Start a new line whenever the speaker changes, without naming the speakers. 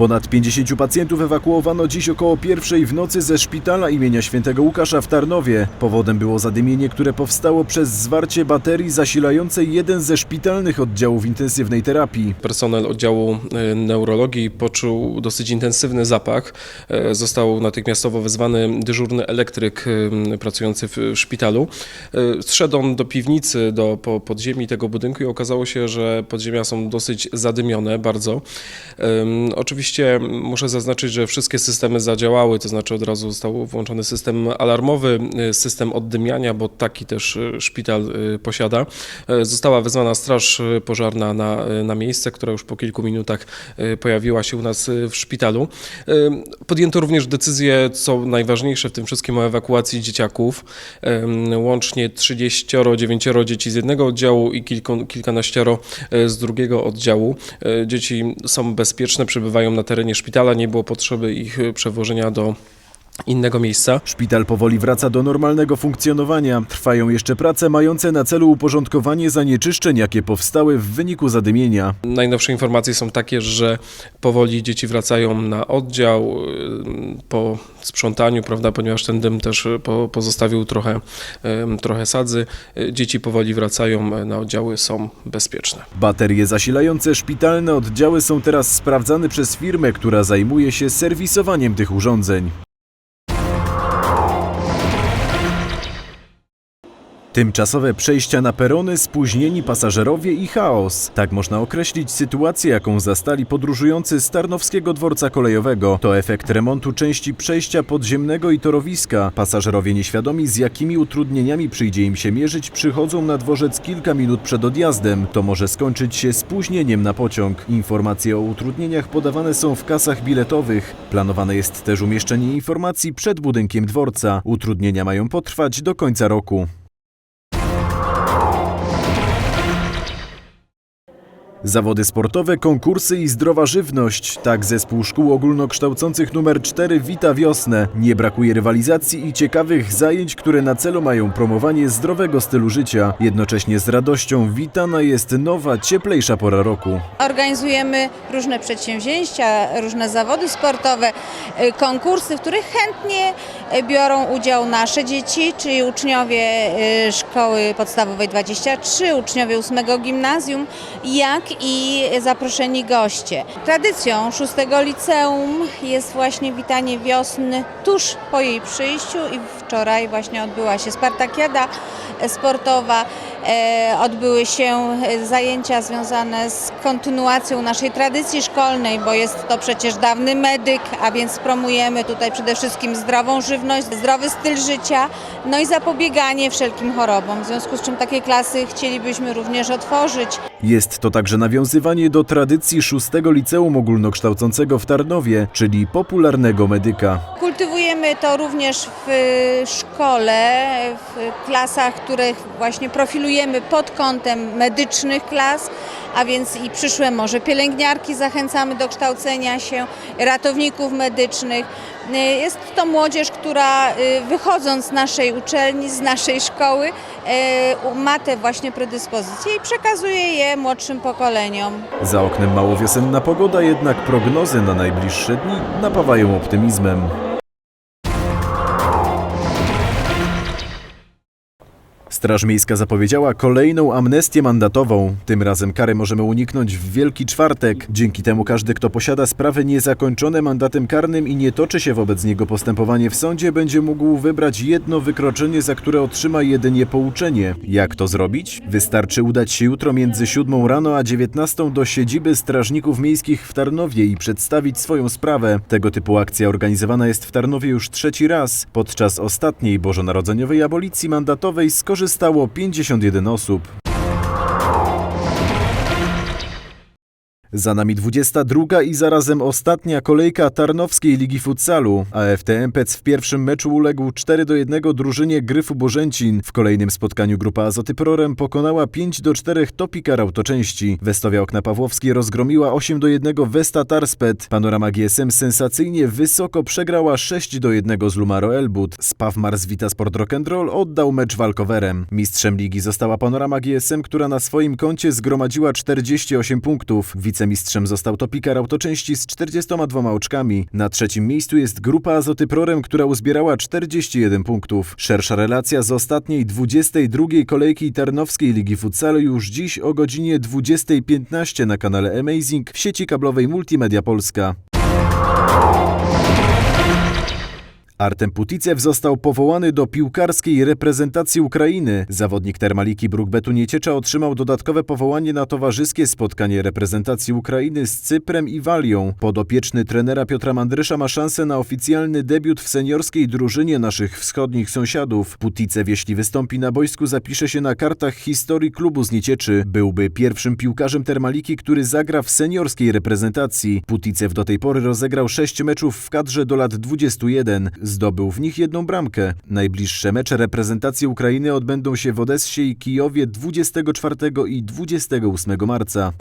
Ponad 50 pacjentów ewakuowano dziś około pierwszej w nocy ze szpitala imienia świętego Łukasza w Tarnowie. Powodem było zadymienie, które powstało przez zwarcie baterii zasilającej jeden ze szpitalnych oddziałów intensywnej terapii.
Personel oddziału e, neurologii poczuł dosyć intensywny zapach. E, Został natychmiastowo wezwany dyżurny elektryk e, pracujący w szpitalu. Zszedł on do piwnicy, do po- podziemi tego budynku i okazało się, że podziemia są dosyć zadymione bardzo. Em, Oczywiście muszę zaznaczyć, że wszystkie systemy zadziałały, to znaczy od razu został włączony system alarmowy, e, system oddymiania, bo taki też e, szpital e, posiada. E, Została wezwana straż pożarna na, na miejsce, która już po kilku minutach pojawiła się u nas w szpitalu. Podjęto również decyzję, co najważniejsze w tym wszystkim, o ewakuacji dzieciaków. Łącznie 39 dzieci z jednego oddziału i kilku, kilkanaścioro e, z drugiego oddziału. E, Dzieci są bezpieczne, przebywają na terenie szpitala, nie było potrzeby ich e, przewożenia do innego miejsca.
Szpital powoli wraca do normalnego funkcjonowania. Trwają jeszcze prace mające na celu uporządkowanie zanieczyszczeń, jakie powstały w wyniku zadymienia.
Najnowsze informacje są takie, że powoli dzieci wracają na oddział y, po sprzątaniu, prawda, ponieważ ten dym też y, po, pozostawił trochę, em, trochę sadzy. Y, Dzieci powoli wracają y, na oddziały, są bezpieczne.
Baterie zasilające szpitalne oddziały są teraz sprawdzane przez firmę, która zajmuje się serwisowaniem tych urządzeń. Tymczasowe przejścia na perony, spóźnieni pasażerowie i chaos. Tak można określić sytuację, jaką zastali podróżujący z Tarnowskiego Dworca Kolejowego. To efekt remontu części przejścia podziemnego i torowiska. Pasażerowie nieświadomi z jakimi utrudnieniami przyjdzie im się mierzyć, przychodzą na dworzec kilka minut przed odjazdem. To może skończyć się spóźnieniem na pociąg. Informacje o utrudnieniach podawane są w kasach biletowych. Planowane jest też umieszczenie informacji przed budynkiem dworca. Utrudnienia mają potrwać do końca roku. Zawody sportowe, konkursy i zdrowa żywność. Tak zespół szkół ogólnokształcących numer 4 wita wiosnę. Nie brakuje rywalizacji i ciekawych zajęć, które na celu mają promowanie zdrowego stylu życia. Jednocześnie z radością witana jest nowa, cieplejsza pora roku.
Organizujemy różne przedsięwzięcia, różne zawody sportowe, y, konkursy, w których chętnie biorą udział nasze dzieci, czyli uczniowie y, Szkoły Podstawowej 23, uczniowie 8 gimnazjum, jak i zaproszeni goście. Tradycją 6 liceum jest właśnie witanie wiosny tuż po jej przyjściu i wczoraj właśnie odbyła się Spartakiada sportowa. E, Odbyły się e, zajęcia związane z kontynuacją naszej tradycji szkolnej, bo jest to przecież dawny medyk, a więc promujemy tutaj przede wszystkim zdrową żywność, zdrowy styl życia, no i zapobieganie wszelkim chorobom. W związku z czym takie klasy chcielibyśmy również otworzyć.
Jest to także nawiązywanie do tradycji 6 liceum ogólnokształcącego w Tarnowie, czyli popularnego medyka.
Kultywujemy to również w szkole, w klasach, których właśnie pod kątem medycznych klas, a więc i przyszłe może pielęgniarki zachęcamy do kształcenia się, ratowników medycznych. Y, Jest to młodzież, która y, wychodząc z naszej uczelni, z naszej szkoły, y, ma te właśnie predyspozycje i przekazuje je młodszym pokoleniom.
Za oknem mało wiosenna pogoda, jednak prognozy na najbliższe dni napawają optymizmem. Straż Miejska zapowiedziała kolejną amnestię mandatową. Tym razem karę możemy uniknąć w Wielki Czwartek. Dzięki temu każdy, kto posiada sprawy niezakończone mandatem karnym i nie toczy się wobec niego postępowanie w sądzie, będzie mógł wybrać jedno wykroczenie, za które otrzyma jedynie pouczenie. Jak to zrobić? Wystarczy udać się jutro między 7 rano a 19 do siedziby strażników miejskich w Tarnowie i przedstawić swoją sprawę. Tego typu akcja organizowana jest w Tarnowie już trzeci raz. Podczas ostatniej bożonarodzeniowej abolicji mandatowej skorzystało 51 osób. Za nami 22 i zarazem ostatnia kolejka Tarnowskiej Ligi Futsalu. AFT Empec w pierwszym meczu uległ 4 do 1 drużynie Gryfu Bożęcin. W kolejnym spotkaniu grupa Azoty Prorem pokonała 5 do 4 Topikar Autoczęści. Westowia Okna Pawłowskie rozgromiła 8 do 1 Westa Tarspet. Panorama GSM sensacyjnie wysoko przegrała 6 do 1 z Lumaro Elbut. Spawmar z Vita Sport Rock'n'Roll oddał mecz walkowerem. Mistrzem ligi została Panorama GSM, która na swoim koncie zgromadziła 48 punktów. Wicemistrzem został Topikar Autoczęści z 42 oczkami. Na trzecim miejscu jest grupa Azoty Prorem, która uzbierała 41 punktów. Szersza relacja z ostatniej 22 kolejki Tarnowskiej Ligi Futsalu już dziś o godzinie 20.15 na kanale Amazing w sieci kablowej Multimedia Polska. Artem Puticew został powołany do piłkarskiej reprezentacji Ukrainy. Zawodnik Termaliki Brukbetu Nieciecza otrzymał dodatkowe powołanie na towarzyskie spotkanie reprezentacji Ukrainy z Cyprem i Walią. Podopieczny trenera Piotra Mandrysza ma szansę na oficjalny debiut w seniorskiej drużynie naszych wschodnich sąsiadów. Puticew, jeśli wystąpi na boisku, zapisze się na kartach historii klubu z Niecieczy. Byłby pierwszym piłkarzem Termaliki, który zagra w seniorskiej reprezentacji. Puticew do tej pory rozegrał sześć meczów w kadrze do lat 21. Zdobył w nich jedną bramkę. Najbliższe mecze reprezentacji Ukrainy odbędą się w Odessie i Kijowie 24 i 28 marca.